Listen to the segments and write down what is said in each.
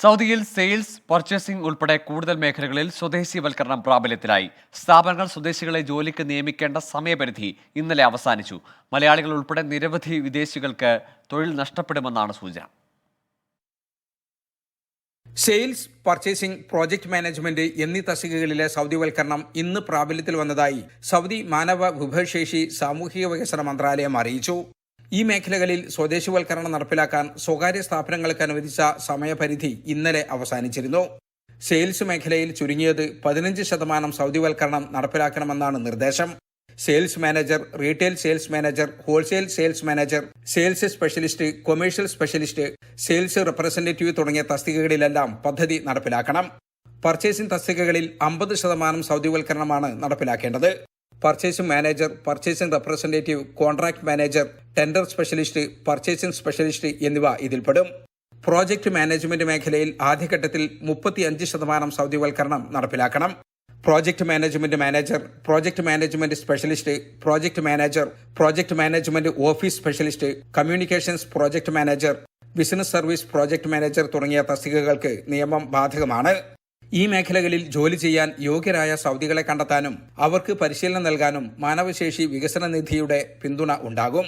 സൗദിയിൽ sales purchasing ഉൾപ്പെടെ കൂടുതൽ മേഖലകളിൽ സ്വദേശിവൽക്കരണം പ്രാബല്യത്തിലായി. സ്ഥാപനങ്ങൾ സ്വദേശികളെ ജോലിക്ക് നിയമിക്കേണ്ട സമയപരിധി ഇന്നലെ അവസാനിച്ചു. മലയാളികൾ ഉൾപ്പെടെ നിരവധി വിദേശികൾക്ക് തൊഴിൽ നഷ്ടപ്പെടുമെന്നാണ് സൂചന. സെയിൽസ് പർച്ചേസിംഗ് പ്രോജക്ട് മാനേജ്മെന്റ് എന്നീ തസ്തികകളിലെ സൗദിവൽക്കരണം ഇന്ന് പ്രാബല്യത്തിൽ വന്നതായി സൗദി മാനവ വിഭവശേഷി സാമൂഹിക വികസന മന്ത്രാലയം അറിയിച്ചു. ഈ മേഖലകളിൽ സ്വദേശിവൽക്കരണം നടപ്പിലാക്കാൻ സ്വകാര്യ സ്ഥാപനങ്ങൾക്ക് അനുവദിച്ച സമയപരിധി ഇന്നലെ അവസാനിച്ചിരുന്നു. സെയിൽസ് മേഖലയിൽ ചുരുങ്ങിയത് പതിനഞ്ച് ശതമാനം സൗദിവൽക്കരണം നടപ്പിലാക്കണമെന്നാണ് നിർദ്ദേശം. Sales manager retail sales manager wholesale sales manager sales specialist commercial specialist sales representative തുടങ്ങിയ തസ്തികകളിലെല്ലാം പദ്ധതി നടപ്പിലാക്കണം. പർച്ചേസിംഗ് തസ്തികകളിൽ അമ്പത് ശതമാനം സൗദിവൽക്കരണമാണ് നടപ്പിലാക്കേണ്ടത്. Purchasing manager purchasing representative contract manager tender specialist purchasing specialist എന്നിവ ഇതിൽപ്പെടും. പ്രോജക്ട് മാനേജ്മെന്റ് മേഖലയിൽ ആദ്യഘട്ടത്തിൽ മുപ്പത്തിയഞ്ച് ശതമാനം സൗദിവൽക്കരണം നടപ്പിലാക്കണം. Project management manager project management specialist project manager project management office specialist communications project manager business service project manager തുടങ്ങിയ തസ്തികകൾക്ക് നിയമം ബാധകമാണ്. ഈ മേഖലകളിൽ ജോലി ചെയ്യാൻ യോഗ്യരായ സൗദികളെ കണ്ടെത്താനും അവർക്ക് പരിശീലനം നൽകാനും മാനവശേഷി വികസന നിധിയുടെ പിന്തുണ ഉണ്ടാകും.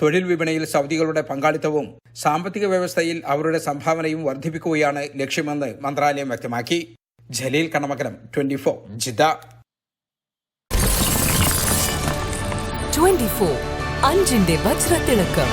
തൊഴിൽ വിപണിയിൽ സൗദികളുടെ പങ്കാളിത്തവും സാമ്പത്തിക വ്യവസ്ഥയിൽ അവരുടെ സംഭാവനയും വർദ്ധിപ്പിക്കുകയാണ് ലക്ഷ്യമെന്ന് മന്ത്രാലയം വ്യക്തമാക്കി. ജലീൽ കണമകലം ട്വന്റി ഫോർ ജിദ്ദ 24 അഞ്ചിന്റെ വജ്രത്തിളക്കം.